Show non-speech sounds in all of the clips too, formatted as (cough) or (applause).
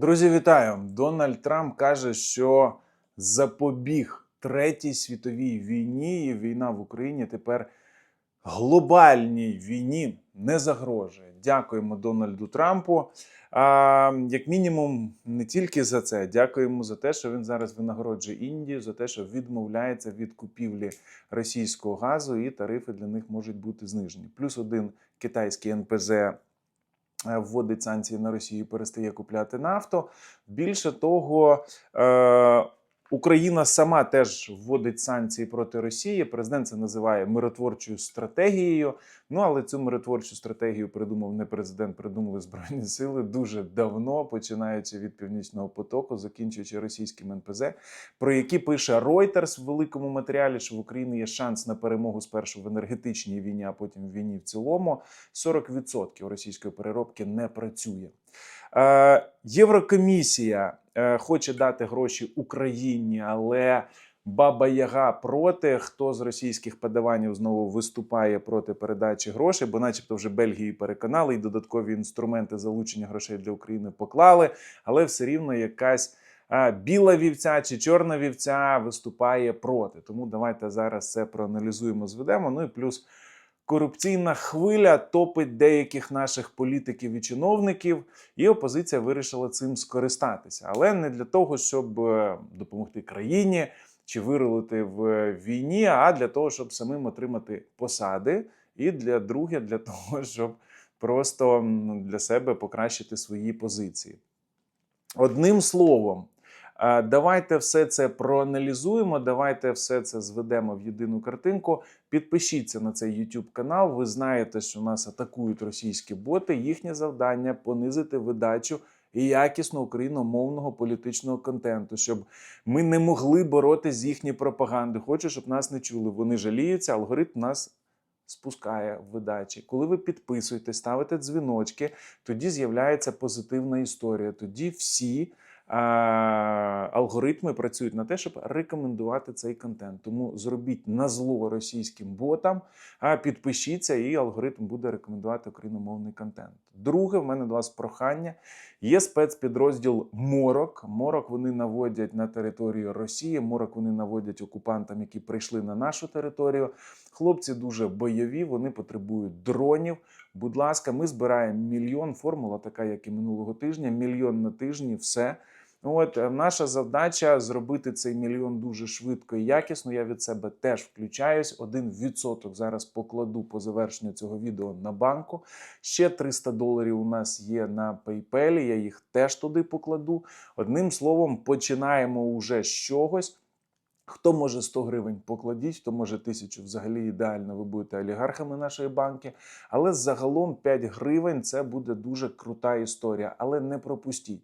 Друзі, вітаю! Дональд Трамп каже, що запобіг третій світовій війні, і війна в Україні тепер глобальній війні не загрожує. Дякуємо Дональду Трампу. А, як мінімум, не тільки за це, дякуємо за те, що він зараз винагороджує Індію, за те, що відмовляється від купівлі російського газу, і тарифи для них можуть бути знижені. Плюс один китайський НПЗ вводить санкції на Росію, перестає купляти нафту. Більше того, е, Україна сама теж вводить санкції проти Росії. Президент це називає миротворчою стратегією. Ну але цю миротворчу стратегію придумав не президент, придумали збройні (laughs) сили дуже давно, починаючи від північного потоку, закінчуючи російським НПЗ, про які пише Reuters в великому матеріалі, що в Україні є шанс на перемогу спершу в енергетичній війні, а потім в війні в цілому. 40% російської переробки не працює. Е, Єврокомісія хоче дати гроші Україні, але Баба Яга проти. Хто з російських подаванів знову виступає проти передачі грошей, бо, начебто, вже Бельгії переконали і додаткові інструменти залучення грошей для України поклали, але все рівно якась. Біла вівця чи чорна вівця виступає проти. Тому давайте зараз це проаналізуємо, зведемо. Ну і плюс корупційна хвиля топить деяких наших політиків і чиновників, і опозиція вирішила цим скористатися, але не для того, щоб е, допомогти країні чи вирулити в війні, а для того, щоб самим отримати посади, і для друге, для того, щоб просто для себе покращити свої позиції. Одним словом. Е, Давайте все це проаналізуємо. Давайте все це зведемо в єдину картинку. Підпишіться на цей YouTube канал. Ви знаєте, що нас атакують російські боти. Їхнє завдання понизити видачу і якісно україномовного політичного контенту, щоб ми не могли боротися з їхньою пропагандою. Хочу, щоб нас не чули. Вони жаліються, алгоритм нас. Спускає видачі. Коли ви підписуєте, ставите дзвіночки, тоді з'являється позитивна історія. Тоді всі алгоритми працюють на те, щоб рекомендувати цей контент. Тому зробіть на зло російським ботам, а підпишіться, і алгоритм буде рекомендувати україномовний контент. Друге, в мене до вас прохання. Є спецпідрозділ Морок. Морок вони наводять на територію Росії. Морок вони наводять окупантам, які прийшли на нашу територію. Хлопці дуже бойові, вони потребують дронів. Будь ласка, ми збираємо мільйон. Формула така, як і минулого тижня. Мільйон на тижні, все. От е, наша задача зробити цей мільйон дуже швидко і якісно. Я від себе теж включаюсь. Один відсоток зараз покладу по завершенню цього відео на банку. Ще 300 доларів у нас є на PayPal, Я їх теж туди покладу. Одним словом, починаємо уже з чогось. Хто може 100 гривень покладіть, хто може тисячу взагалі ідеально, ви будете олігархами нашої банки. Але загалом 5 гривень це буде дуже крута історія. Але не пропустіть.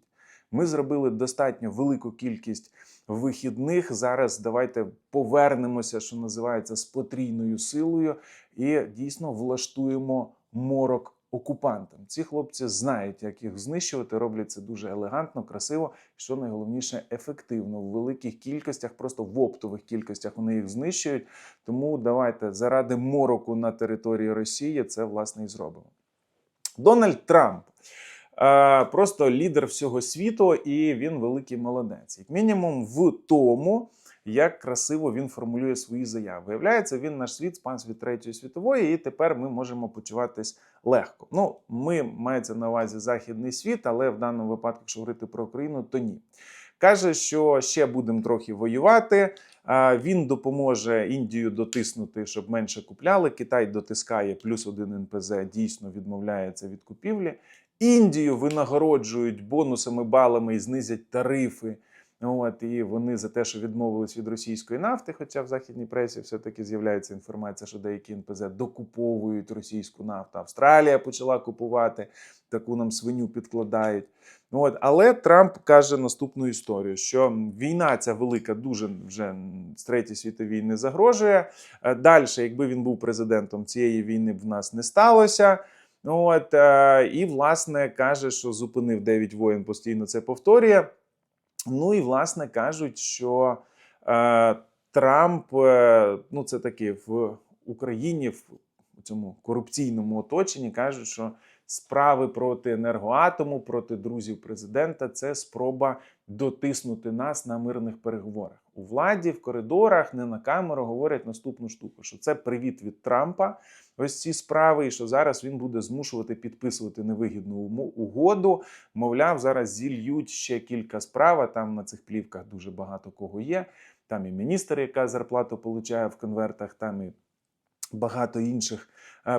Ми зробили достатньо велику кількість вихідних. Зараз давайте повернемося, що називається, з потрійною силою, і дійсно влаштуємо морок окупантам. Ці хлопці знають, як їх знищувати. Роблять це дуже елегантно, красиво, що найголовніше, ефективно в великих кількостях, просто в оптових кількостях вони їх знищують. Тому давайте заради мороку на території Росії це власне і зробимо. Дональд Трамп. е, Просто лідер всього світу, і він великий молодець. Як мінімум, в тому, як красиво він формулює свої заяви. Виявляється, він наш світ спас від третьої світової, і тепер ми можемо почуватись легко. Ну, ми мається на увазі західний світ, але в даному випадку, якщо говорити про Україну, то ні. Каже, що ще будемо трохи воювати. Він допоможе Індію дотиснути, щоб менше купляли. Китай дотискає плюс один НПЗ, дійсно відмовляється від купівлі. Індію винагороджують бонусами, балами і знизять тарифи. От, і вони за те, що відмовились від російської нафти, хоча в західній пресі все-таки з'являється інформація, що деякі НПЗ докуповують російську нафту. Австралія почала купувати, таку нам свиню підкладають. От, але Трамп каже наступну історію: що війна ця велика дуже вже з третьої світової не загрожує. Далі, якби він був президентом, цієї війни б в нас не сталося. От, е, і, власне, каже, що зупинив 9 воєн, постійно це повторює. Ну і власне кажуть, що е, Трамп, е, ну це таки в Україні, в цьому корупційному оточенні, кажуть, що справи проти енергоатому, проти друзів президента це спроба дотиснути нас на мирних переговорах. У владі в коридорах не на камеру говорять наступну штуку: що це привіт від Трампа. Ось ці справи, і що зараз він буде змушувати підписувати невигідну угоду. Мовляв, зараз зільють ще кілька справ. а Там на цих плівках дуже багато кого є. Там і міністр, яка зарплату получає в конвертах, там і багато інших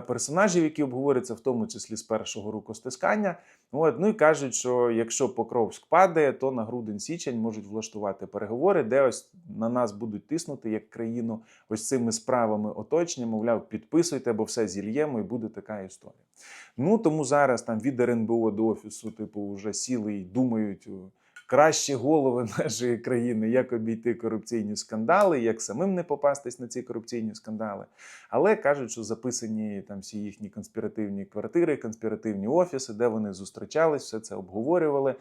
персонажів, які обговорюються, в тому числі з першого рукостискання. От, ну і кажуть, що якщо Покровськ падає, то на грудень-січень можуть влаштувати переговори, де ось на нас будуть тиснути як країну ось цими справами оточення, мовляв, підписуйте, бо все зільємо, і буде така історія. Ну тому зараз там від РНБО до офісу, типу, вже сіли і думають. Кращі голови (laughs) нашої країни, як обійти корупційні скандали, як самим не попастись на ці корупційні скандали. Але кажуть, що записані там всі їхні конспіративні квартири, конспіративні офіси, де вони зустрічались, все це обговорювали.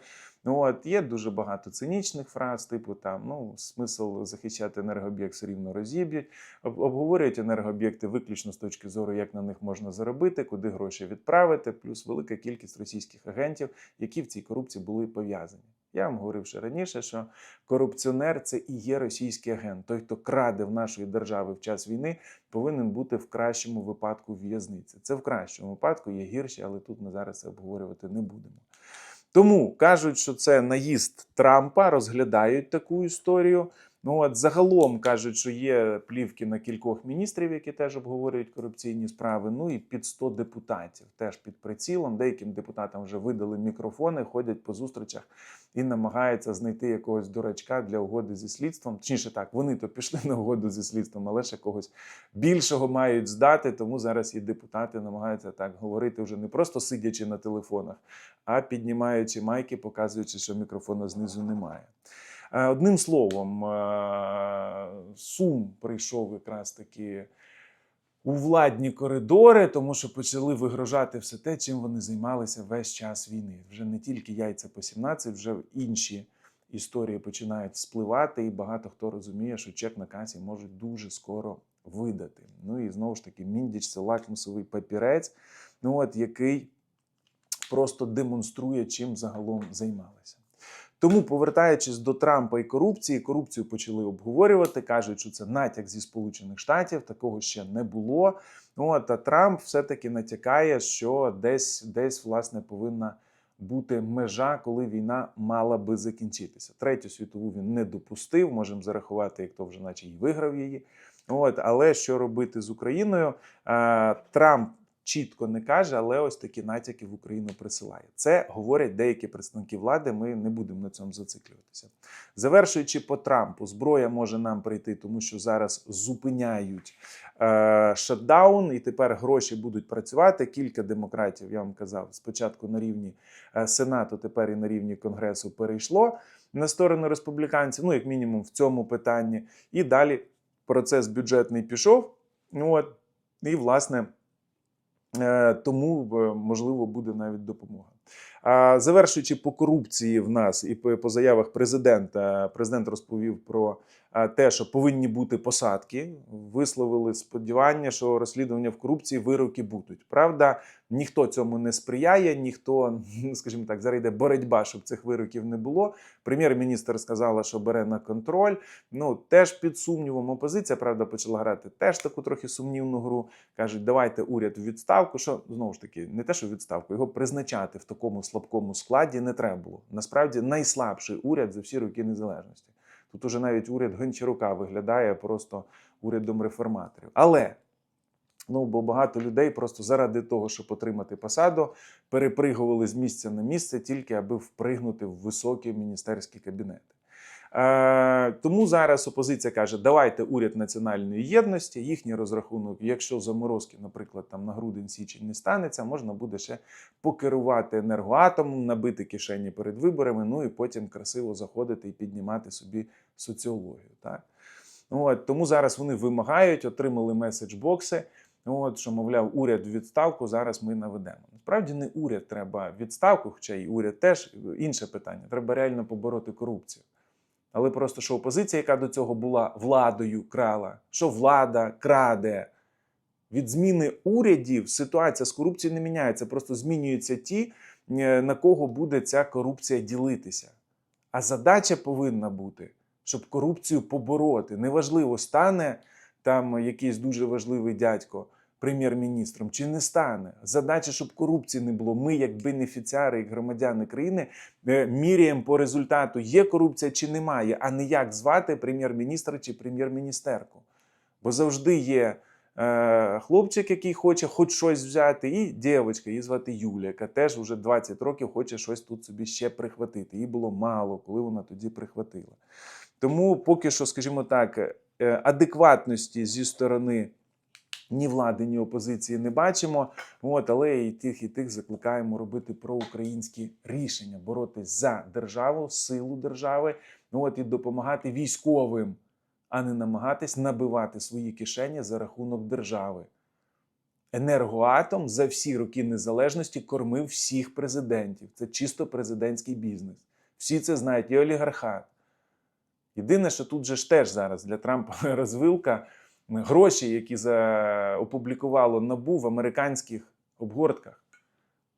Ну от є дуже багато цинічних фраз, типу там ну смисл захищати енергооб'єкт все рівно розіб'ють. Об- Обговорюють енергооб'єкти виключно з точки зору, як на них можна заробити, куди гроші відправити, плюс велика кількість російських агентів, які в цій корупції були пов'язані. Я вам говорив ще раніше, що корупціонер це і є російський агент. Той, хто краде в нашої держави в час війни, повинен бути в кращому випадку в'язниці. Це в кращому випадку є гірші, але тут ми зараз це обговорювати не будемо. Тому кажуть, що це наїзд Трампа, розглядають таку історію. Ну от загалом кажуть, що є плівки на кількох міністрів, які теж обговорюють корупційні справи. Ну і під 100 депутатів теж під прицілом. Деяким депутатам вже видали мікрофони, ходять по зустрічах і намагаються знайти якогось дурачка для угоди зі слідством. Точніше так, вони то пішли на угоду зі слідством, але ще когось більшого мають здати. Тому зараз і депутати намагаються так говорити вже не просто сидячи на телефонах, а піднімаючи майки, показуючи, що мікрофона знизу немає. Е, Одним словом, е, Сум прийшов якраз таки у владні коридори, тому що почали вигрожати все те, чим вони займалися весь час війни. Вже не тільки яйця по 17, вже інші історії починають спливати, і багато хто розуміє, що чек на касі можуть дуже скоро видати. Ну і знову ж таки, міндіч це лакмусовий папірець, ну от який просто демонструє, чим загалом займалися. Тому, повертаючись до Трампа і корупції, корупцію почали обговорювати. кажуть, що це натяк зі Сполучених Штатів, такого ще не було. От, а Трамп все-таки натякає, що десь, десь власне повинна бути межа, коли війна мала би закінчитися. Третю світову він не допустив. Можемо зарахувати, як то вже наче й виграв її. От, але що робити з Україною? Трамп чітко не каже, але ось такі натяки в Україну присилає. Це говорять деякі представники влади. Ми не будемо на цьому зациклюватися. Завершуючи по Трампу, зброя може нам прийти, тому що зараз зупиняють е, шатдаун, і тепер гроші будуть працювати. Кілька демократів, я вам казав, спочатку на рівні е, Сенату, тепер і на рівні Конгресу перейшло на сторону республіканців, ну як мінімум в цьому питанні. І далі процес бюджетний пішов. От і власне. Е, Тому е, можливо буде навіть допомога. А завершуючи по корупції в нас і по заявах президента, президент розповів про те, що повинні бути посадки. Висловили сподівання, що розслідування в корупції вироки будуть. Правда, ніхто цьому не сприяє, ніхто, (laughs) скажімо так, зараз йде боротьба, щоб цих вироків не було. Прем'єр-міністр сказала, що бере на контроль. Ну теж під сумнівом опозиція, правда, почала грати теж таку трохи сумнівну гру. кажуть, давайте уряд у відставку. Що знову ж таки, не те, що в відставку, його призначати в такому слабкому складі не треба було. Насправді найслабший уряд за всі роки незалежності. Тут уже навіть уряд Гончарука виглядає просто урядом реформаторів. Але ну бо багато людей просто заради того, щоб отримати посаду, перепригували з місця на місце тільки аби впригнути в високі міністерські кабінети. Е, тому зараз опозиція каже: давайте уряд національної єдності, їхній розрахунок, якщо заморозки, наприклад, там на грудень січень не станеться, можна буде ще покерувати енергоатомом, набити кишені перед виборами, ну і потім красиво заходити і піднімати собі соціологію. Так? От, тому зараз вони вимагають, отримали меседж-бокси. От що, мовляв, уряд відставку зараз ми наведемо. Насправді не уряд треба відставку, хоча і уряд теж інше питання. Треба реально побороти корупцію. Але просто що опозиція, яка до цього була владою, крала, що влада краде Від зміни урядів ситуація з корупцією не міняється, просто змінюються ті, е, на кого буде ця корупція ділитися. А задача повинна бути, щоб корупцію побороти. Неважливо, стане там якийсь дуже важливий дядько прем'єр-міністром чи не стане. Задача, щоб корупції не було. Ми, як бенефіціари, як громадяни країни, е, міряємо по результату, є корупція чи немає, а не як звати прем'єр-міністра чи прем'єр-міністерку. Бо завжди є е, хлопчик, який хоче хоч щось взяти, і дівчинка, її звати Юля, яка теж вже 20 років хоче щось тут собі ще прихватити. Їй було мало, коли вона тоді прихватила. Тому поки що, скажімо так, е, адекватності зі сторони ні влади, ні опозиції не бачимо. От, але і тих, і тих закликаємо робити проукраїнські рішення, боротись за державу, силу держави, от, і допомагати військовим, а не намагатись набивати свої кишені за рахунок держави. Енергоатом за всі роки незалежності кормив всіх президентів. Це чисто президентський бізнес. Всі це знають, і олігархат. Єдине, що тут же ж теж зараз для Трампа (laughs) розвилка гроші, які за... опублікувало НАБУ в американських обгортках.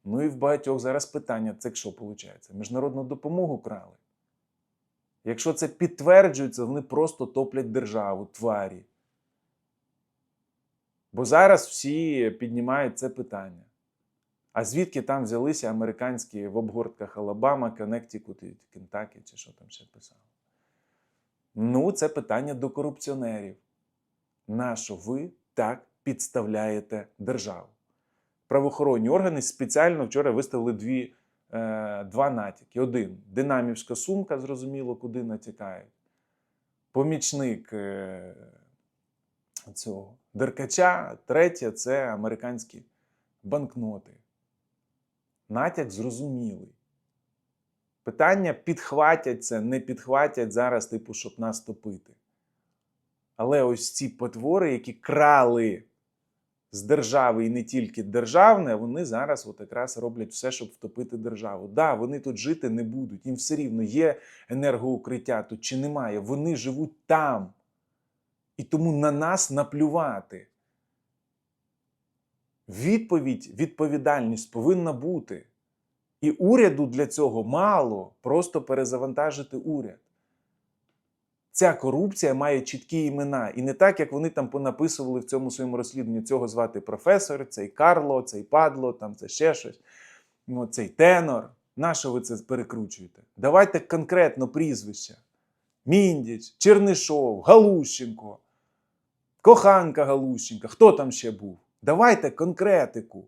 Ну і в багатьох зараз питання: це що виходить? Міжнародну допомогу крали. Якщо це підтверджується, вони просто топлять державу, тварі. Бо зараз всі піднімають це питання. А звідки там взялися американські в обгортках Алабама, Коннектикут і Кентакі, чи що там ще писали? Ну, це питання до корупціонерів. Нащо ви так підставляєте державу? Правоохоронні органи спеціально вчора виставили дві, е, два натяки. Один динамівська сумка, зрозуміло, куди натякають. Помічник е, цього деркача, третє це американські банкноти. Натяк зрозумілий. Питання підхватять це, не підхватять зараз, типу, щоб нас топити. Але ось ці потвори, які крали з держави і не тільки державне, вони зараз от якраз роблять все, щоб втопити державу. Да, вони тут жити не будуть. Їм все рівно є енергоукриття тут чи немає. Вони живуть там. І тому на нас наплювати. Відповідь, відповідальність повинна бути. І уряду для цього мало просто перезавантажити уряд. Ця корупція має чіткі імена. І не так, як вони там понаписували в цьому своєму розслідуванні цього звати професор, цей Карло, цей Падло, там це ще щось, ну, цей тенор. Нащо ви це перекручуєте? Давайте конкретно прізвища: Міндіч, Чернишов, Галущенко, коханка Галущенка. Хто там ще був? Давайте конкретику.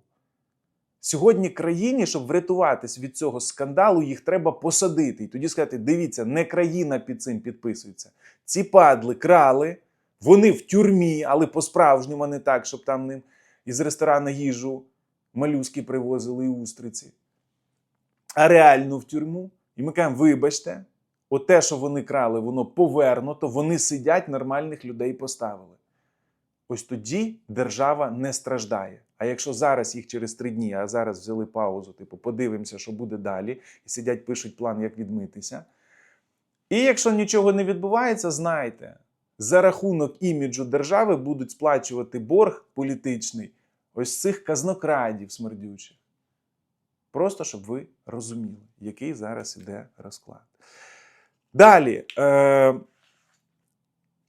Сьогодні країні, щоб врятуватись від цього скандалу, їх треба посадити. І тоді сказати: дивіться, не країна під цим підписується. Ці падли крали, вони в тюрмі, але по-справжньому не так, щоб там ним із ресторану їжу малюски привозили і устриці. А реально в тюрму. І ми кажемо, вибачте, от те, що вони крали, воно повернуто, вони сидять, нормальних людей поставили. Ось тоді держава не страждає. А якщо зараз їх через три дні, а зараз взяли паузу, типу, подивимося, що буде далі, і сидять, пишуть план, як відмитися. І якщо нічого не відбувається, знайте, за рахунок іміджу держави будуть сплачувати борг політичний ось цих казнокрадів смердючих. Просто щоб ви розуміли, який зараз іде розклад. Далі. Е-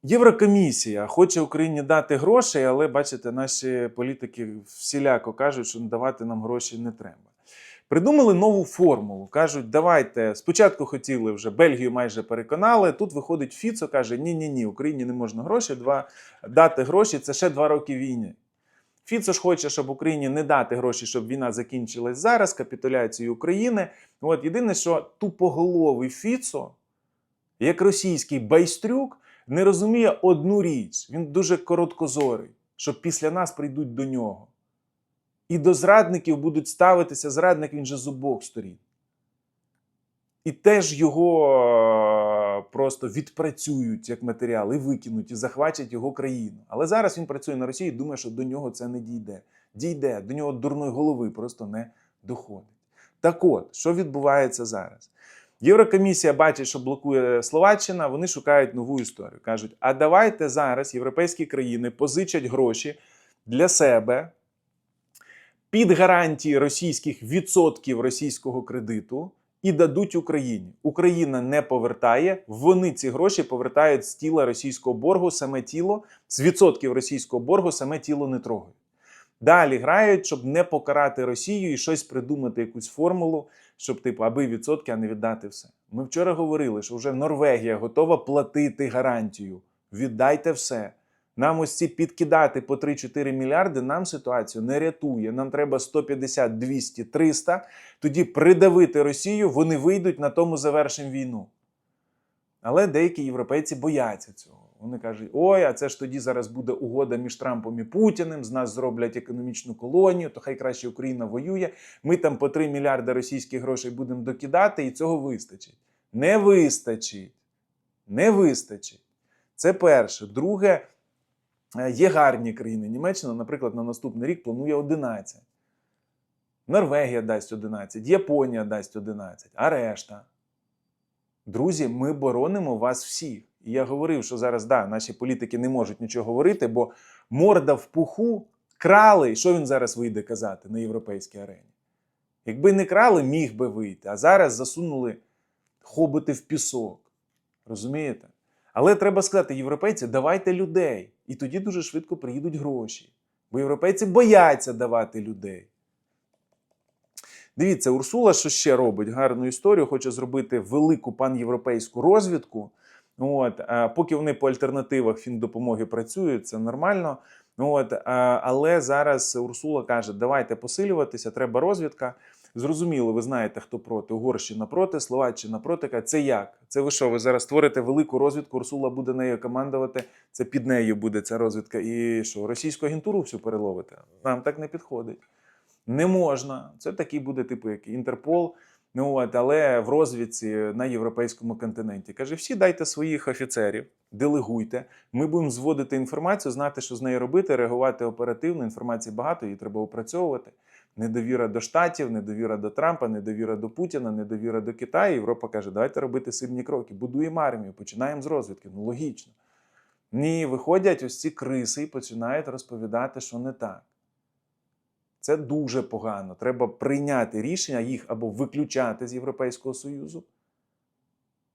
Єврокомісія хоче Україні дати грошей, але бачите, наші політики всіляко кажуть, що давати нам гроші не треба. Придумали нову формулу. Кажуть, давайте спочатку хотіли вже Бельгію майже переконали. Тут виходить Фіцо, каже: Ні, ні, ні, Україні не можна гроші. Два дати гроші це ще два роки війни. Фіцо ж хоче, щоб Україні не дати гроші, щоб війна закінчилась зараз, капітуляцію України. От єдине, що тупоголовий Фіцо, як російський байстрюк не розуміє одну річ. Він дуже короткозорий, що після нас прийдуть до нього. І до зрадників будуть ставитися зрадник, він же з обох сторін. І теж його е, просто відпрацюють як матеріал і викинуть, і захватять його країну. Але зараз він працює на Росії і думає, що до нього це не дійде. Дійде, до нього дурної голови просто не доходить. Так от, що відбувається зараз? Єврокомісія бачить, що блокує Словаччина, вони шукають нову історію. Кажуть: а давайте зараз європейські країни позичать гроші для себе під гарантії російських відсотків російського кредиту і дадуть Україні. Україна не повертає. Вони ці гроші повертають з тіла російського боргу, саме тіло з відсотків російського боргу, саме тіло не трогають. Далі грають, щоб не покарати Росію і щось придумати, якусь формулу, щоб, типу, аби відсотки, а не віддати все. Ми вчора говорили, що вже Норвегія готова платити гарантію. Віддайте все. Нам ось ці підкидати по 3-4 мільярди нам ситуацію не рятує. Нам треба 150, 200, 300. Тоді придавити Росію, вони вийдуть на тому завершимо війну. Але деякі європейці бояться цього. Вони кажуть: ой, а це ж тоді зараз буде угода між Трампом і Путіним, з нас зроблять економічну колонію, то хай краще Україна воює. Ми там по 3 мільярди російських грошей будемо докидати, і цього вистачить. Не вистачить. Не вистачить. Це перше. Друге, е, є гарні країни. Німеччина, наприклад, на наступний рік планує 11. Норвегія дасть 11, Японія дасть 11, а решта. Друзі, ми боронимо вас всіх. І я говорив, що зараз да, наші політики не можуть нічого говорити, бо морда в пуху крали. Що він зараз вийде казати на європейській арені? Якби не крали, міг би вийти. А зараз засунули хобити в пісок. Розумієте? Але треба сказати, європейці, давайте людей. І тоді дуже швидко приїдуть гроші. Бо європейці бояться давати людей. Дивіться, Урсула, що ще робить гарну історію, хоче зробити велику панєвропейську розвідку. От, а поки вони по альтернативах фіндопомоги працюють, це нормально. От, а, але зараз Урсула каже: давайте посилюватися, треба розвідка. Зрозуміло, ви знаєте, хто проти. Угорщина проти, Словаччина проти. Це як? Це ви що? Ви зараз створите велику розвідку, Урсула буде нею командувати. Це під нею буде ця розвідка. І що, російську агентуру всю переловите? Нам так не підходить. Не можна. Це такий буде, типу, як Інтерпол. Ну от, але в розвідці на європейському континенті каже: всі дайте своїх офіцерів, делегуйте. Ми будемо зводити інформацію, знати, що з нею робити, реагувати оперативно. Інформації багато, її треба опрацьовувати. Недовіра до штатів, недовіра до Трампа, недовіра до Путіна, недовіра до Китаю. Європа каже, давайте робити сильні кроки. Будуємо армію, починаємо з розвідки. Ну логічно. Ні, виходять ось ці криси і починають розповідати, що не так. Це дуже погано. Треба прийняти рішення їх або виключати з Європейського Союзу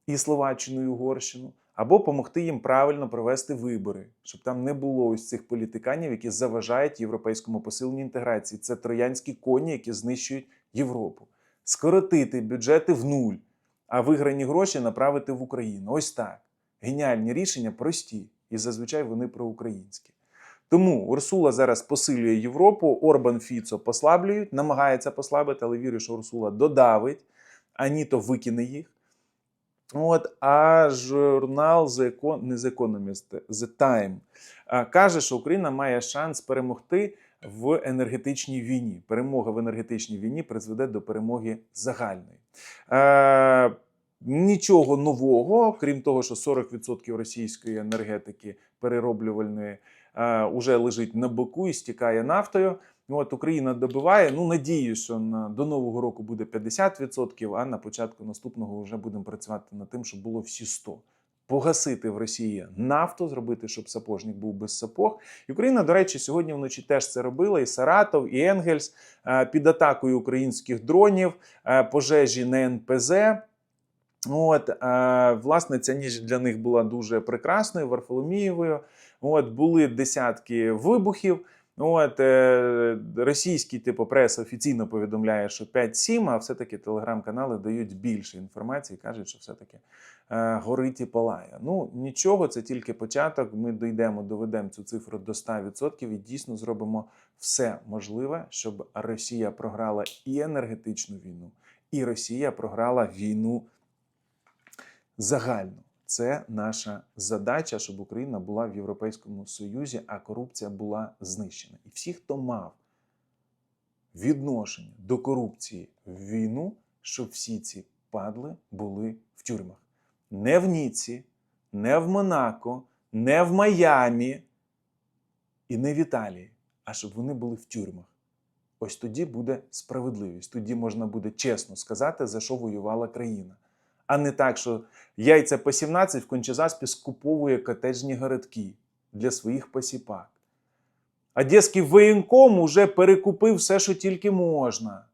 і Словаччину, і Угорщину, або допомогти їм правильно провести вибори, щоб там не було ось цих політиканів, які заважають європейському посиленню інтеграції. Це троянські коні, які знищують Європу. Скоротити бюджети в нуль, а виграні гроші направити в Україну. Ось так. Геніальні рішення прості, і зазвичай вони проукраїнські. Тому Урсула зараз посилює Європу, Орбан Фіцо послаблюють, намагається послабити, але вірю, що Урсула додавить, ані то викине їх. От, а журнал The Econ... не The Economist, The Time каже, що Україна має шанс перемогти в енергетичній війні. Перемога в енергетичній війні призведе до перемоги загальної. Е, Нічого нового, крім того, що 40% російської енергетики перероблювальної уже лежить на боку і стікає нафтою. От Україна добиває. Ну надію, що на до нового року буде 50%, а на початку наступного вже будемо працювати над тим, щоб було всі 100%. Погасити в Росії нафту, зробити, щоб сапожник був без сапог. І Україна, до речі, сьогодні вночі теж це робила. І Саратов, і Енгельс е, під атакою українських дронів, е, пожежі на НПЗ. От, е, власне, ця ніч для них була дуже прекрасною, Варфоломієвою. От, були десятки вибухів. От, е, Російський типу преса офіційно повідомляє, що 5-7, а все-таки телеграм-канали дають більше інформації, кажуть, що все-таки е, горить і палає. Ну, нічого, це тільки початок. Ми дійдемо, доведемо цю цифру до 100% і дійсно зробимо все можливе, щоб Росія програла і енергетичну війну, і Росія програла війну загально. Це наша задача, щоб Україна була в Європейському Союзі, а корупція була знищена. І всі, хто мав відношення до корупції в війну, щоб всі ці падли були в тюрмах. Не в Ніці, не в Монако, не в Майамі і не в Італії, а щоб вони були в тюрмах. Ось тоді буде справедливість. Тоді можна буде чесно сказати, за що воювала країна. А не так, що яйця по 17 в Кончезаспі скуповує котеджні городки для своїх посіпак. Одеський воєнком уже перекупив все, що тільки можна.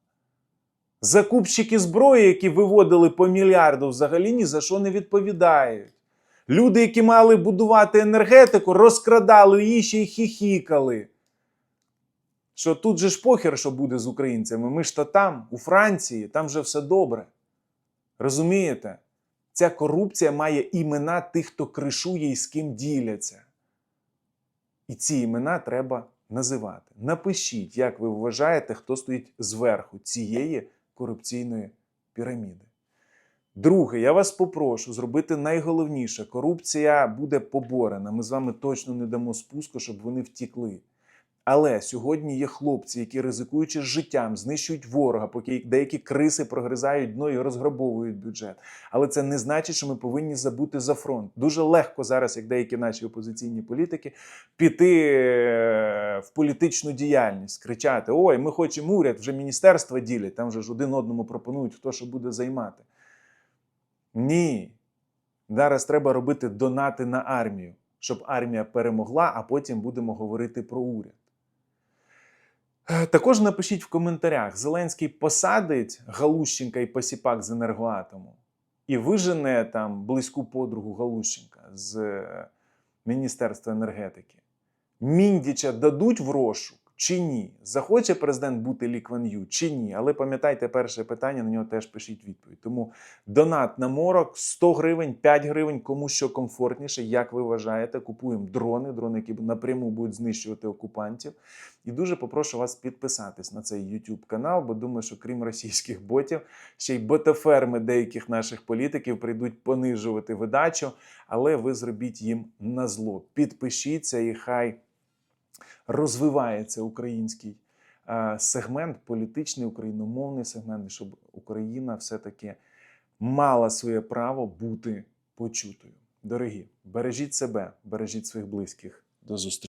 Закупщики зброї, які виводили по мільярду, взагалі ні за що не відповідають. Люди, які мали будувати енергетику, розкрадали її ще й хіхікали. Що тут же ж похер, що буде з українцями. Ми ж то там, у Франції, там же все добре. Розумієте? Ця корупція має імена тих, хто кришує і з ким діляться. І ці імена треба називати. Напишіть, як ви вважаєте, хто стоїть зверху цієї корупційної піраміди. Друге, я вас попрошу зробити найголовніше: корупція буде поборена. Ми з вами точно не дамо спуску, щоб вони втікли. Але сьогодні є хлопці, які ризикуючи життям, знищують ворога, поки деякі криси прогризають дно і розграбовують бюджет. Але це не значить, що ми повинні забути за фронт. Дуже легко зараз, як деякі наші опозиційні політики, піти е, в політичну діяльність, кричати: Ой, ми хочемо уряд, вже міністерства ділять, там вже ж один одному пропонують, хто що буде займати. Ні. Зараз треба робити донати на армію, щоб армія перемогла, а потім будемо говорити про уряд. Е, Також напишіть в коментарях: Зеленський посадить Галущенка і Посіпак з енергоатому і вижене там близьку подругу Галущенка з е, Міністерства енергетики. Міндіча дадуть в розшук чи ні? Захоче президент бути Лі Ю чи ні? Але пам'ятайте перше питання, на нього теж пишіть відповідь. Тому донат на морок 100 гривень, 5 гривень, кому що комфортніше, як ви вважаєте. Купуємо дрони, дрони, які напряму будуть знищувати окупантів. І дуже попрошу вас підписатись на цей YouTube канал, бо думаю, що крім російських ботів, ще й ботаферми деяких наших політиків прийдуть понижувати видачу, але ви зробіть їм на зло. Підпишіться і хай розвивається український е, сегмент, політичний україномовний сегмент, щоб Україна все-таки мала своє право бути почутою. Дорогі, бережіть себе, бережіть своїх близьких. До зустрічі.